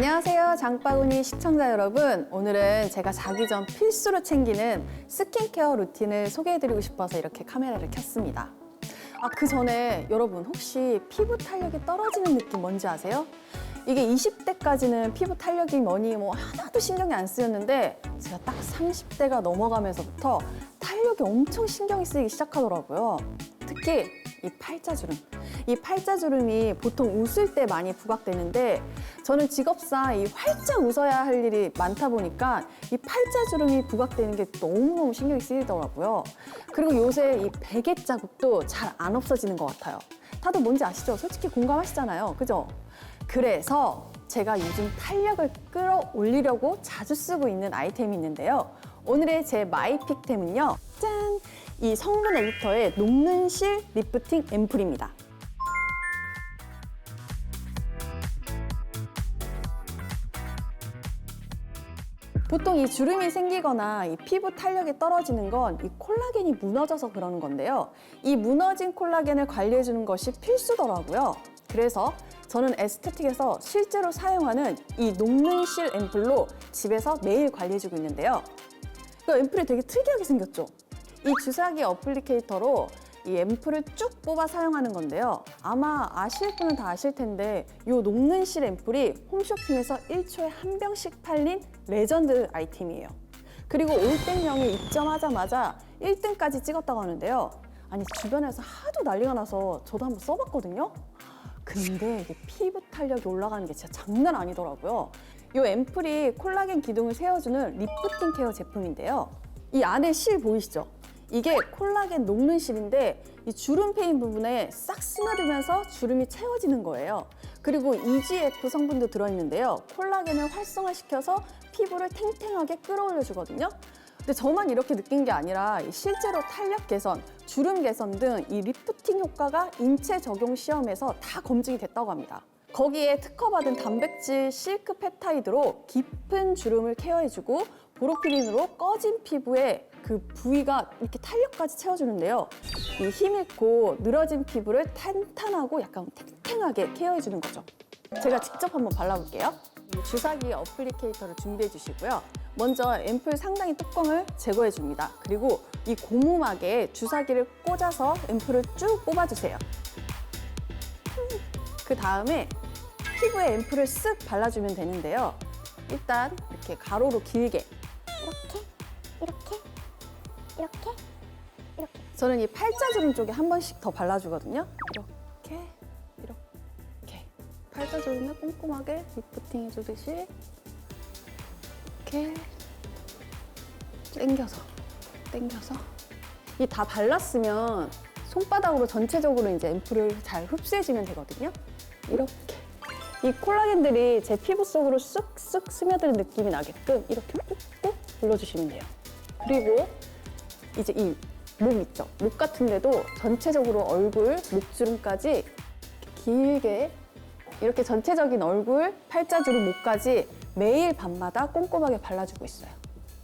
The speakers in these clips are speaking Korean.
안녕하세요. 장바구니 시청자 여러분. 오늘은 제가 자기 전 필수로 챙기는 스킨케어 루틴을 소개해드리고 싶어서 이렇게 카메라를 켰습니다. 아, 그 전에 여러분 혹시 피부 탄력이 떨어지는 느낌 뭔지 아세요? 이게 20대까지는 피부 탄력이 뭐니 뭐 하나도 신경이 안 쓰였는데 제가 딱 30대가 넘어가면서부터 탄력이 엄청 신경이 쓰이기 시작하더라고요. 특히 이 팔자주름. 이 팔자주름이 보통 웃을 때 많이 부각되는데 저는 직업상 이 활짝 웃어야 할 일이 많다 보니까 이 팔자주름이 부각되는 게 너무너무 신경이 쓰이더라고요. 그리고 요새 이 베개 자국도 잘 안 없어지는 것 같아요. 다들 뭔지 아시죠? 솔직히 공감하시잖아요. 그죠? 그래서 제가 요즘 탄력을 끌어올리려고 자주 쓰고 있는 아이템이 있는데요. 오늘의 제 마이픽템은요. 짠! 이 성분 에디터의 녹는 실 리프팅 앰플입니다. 보통 이 주름이 생기거나 이 피부 탄력이 떨어지는 건 이 콜라겐이 무너져서 그러는 건데요. 이 무너진 콜라겐을 관리해주는 것이 필수더라고요. 그래서 저는 에스테틱에서 실제로 사용하는 이 녹는 실 앰플로 집에서 매일 관리해주고 있는데요. 이 앰플이 되게 특이하게 생겼죠? 이 주사기 어플리케이터로 이 앰플을 쭉 뽑아 사용하는 건데요. 아마 아실 분은 다 아실 텐데 이 녹는 실 앰플이 홈쇼핑에서 1초에 한 병씩 팔린 레전드 아이템이에요. 그리고 올땡명이 입점하자마자 1등까지 찍었다고 하는데요. 아니 주변에서 하도 난리가 나서 저도 한번 써봤거든요. 근데 이게 피부 탄력이 올라가는 게 진짜 장난 아니더라고요. 이 앰플이 콜라겐 기둥을 세워주는 리프팅 케어 제품인데요. 이 안에 실 보이시죠? 이게 콜라겐 녹는 실인데 이 주름 패인 부분에 싹 스며들면서 주름이 채워지는 거예요. 그리고 EGF 성분도 들어있는데요. 콜라겐을 활성화시켜서 피부를 탱탱하게 끌어올려 주거든요. 근데 저만 이렇게 느낀 게 아니라 이 실제로 탄력 개선, 주름 개선 등 이 리프팅 효과가 인체 적용 시험에서 다 검증이 됐다고 합니다. 거기에 특허받은 단백질 실크 펩타이드로 깊은 주름을 케어해주고 보로피린으로 꺼진 피부에 그 부위가 이렇게 탄력까지 채워주는데요. 이 힘 있고 늘어진 피부를 탄탄하고 약간 탱탱하게 케어해주는 거죠. 제가 직접 한번 발라볼게요. 이 주사기 어플리케이터를 준비해 주시고요. 먼저 앰플 상당히 뚜껑을 제거해 줍니다. 그리고 이 고무막에 주사기를 꽂아서 앰플을 쭉 뽑아주세요. 그 다음에 피부에 앰플을 쓱 발라주면 되는데요. 일단 이렇게 가로로 길게 이렇게 이렇게 이렇게 이렇게 저는 이 팔자주름 쪽에 한 번씩 더 발라주거든요. 이렇게, 이렇게. 팔자주름에 꼼꼼하게 리프팅 해주듯이 이렇게 당겨서, 당겨서. 이 다 발랐으면 손바닥으로 전체적으로 이제 앰플을 잘 흡수해주면 되거든요. 이렇게. 이 콜라겐들이 제 피부 속으로 쓱쓱 스며드는 느낌이 나게끔 이렇게 꾹꾹 눌러주시면 돼요. 그리고 이제 이 목 있죠? 목 같은 데도 전체적으로 얼굴, 목주름까지 길게 이렇게 전체적인 얼굴, 팔자주름, 목까지 매일 밤마다 꼼꼼하게 발라주고 있어요.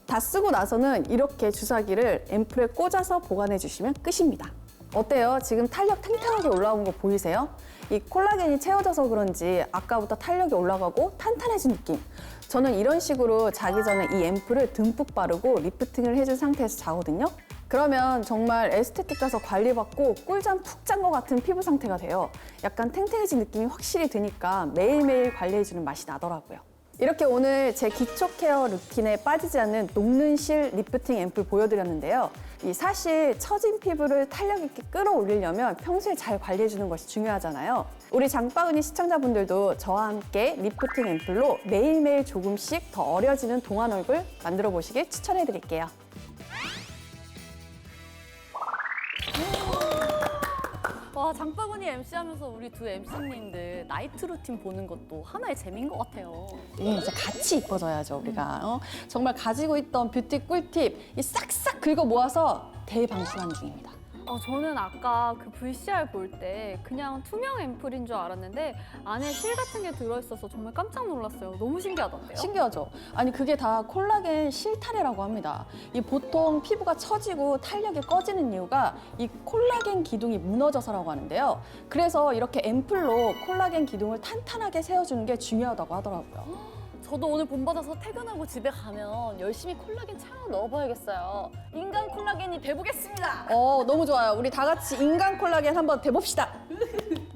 다 쓰고 나서는 이렇게 주사기를 앰플에 꽂아서 보관해 주시면 끝입니다. 어때요? 지금 탄력 탱탱하게 올라온 거 보이세요? 이 콜라겐이 채워져서 그런지 아까부터 탄력이 올라가고 탄탄해진 느낌. 저는 이런 식으로 자기 전에 이 앰플을 듬뿍 바르고 리프팅을 해준 상태에서 자거든요. 그러면 정말 에스테틱 가서 관리받고 꿀잠 푹 잔 것 같은 피부 상태가 돼요. 약간 탱탱해진 느낌이 확실히 드니까 매일매일 관리해주는 맛이 나더라고요. 이렇게 오늘 제 기초 케어 루틴에 빠지지 않는 녹는 실 리프팅 앰플 보여드렸는데요. 이 사실 처진 피부를 탄력 있게 끌어올리려면 평소에 잘 관리해주는 것이 중요하잖아요. 우리 장바구니 시청자분들도 저와 함께 리프팅 앰플로 매일매일 조금씩 더 어려지는 동안 얼굴 만들어 보시길 추천해드릴게요. 와 장바구니 MC 하면서 우리 두 MC님들 나이트 루틴 보는 것도 하나의 재미인 것 같아요. 예, 이제 같이 이뻐져야죠, 우리가. 어? 정말 가지고 있던 뷰티 꿀팁 이 싹싹 긁어 모아서 대방출하는 중입니다. 어, 저는 아까 그 VCR 볼 때 그냥 투명 앰플인 줄 알았는데 안에 실 같은 게 들어있어서 정말 깜짝 놀랐어요. 너무 신기하던데요? 신기하죠? 아니 그게 다 콜라겐 실타래라고 합니다. 이 보통 피부가 처지고 탄력이 꺼지는 이유가 이 콜라겐 기둥이 무너져서라고 하는데요. 그래서 이렇게 앰플로 콜라겐 기둥을 탄탄하게 세워주는 게 중요하다고 하더라고요. 저도 오늘 본받아서 퇴근하고 집에 가면 열심히 콜라겐 차로 넣어봐야겠어요. 인간 콜라겐이 돼보겠습니다. 어 너무 좋아요. 우리 다 같이 인간 콜라겐 한번 대봅시다.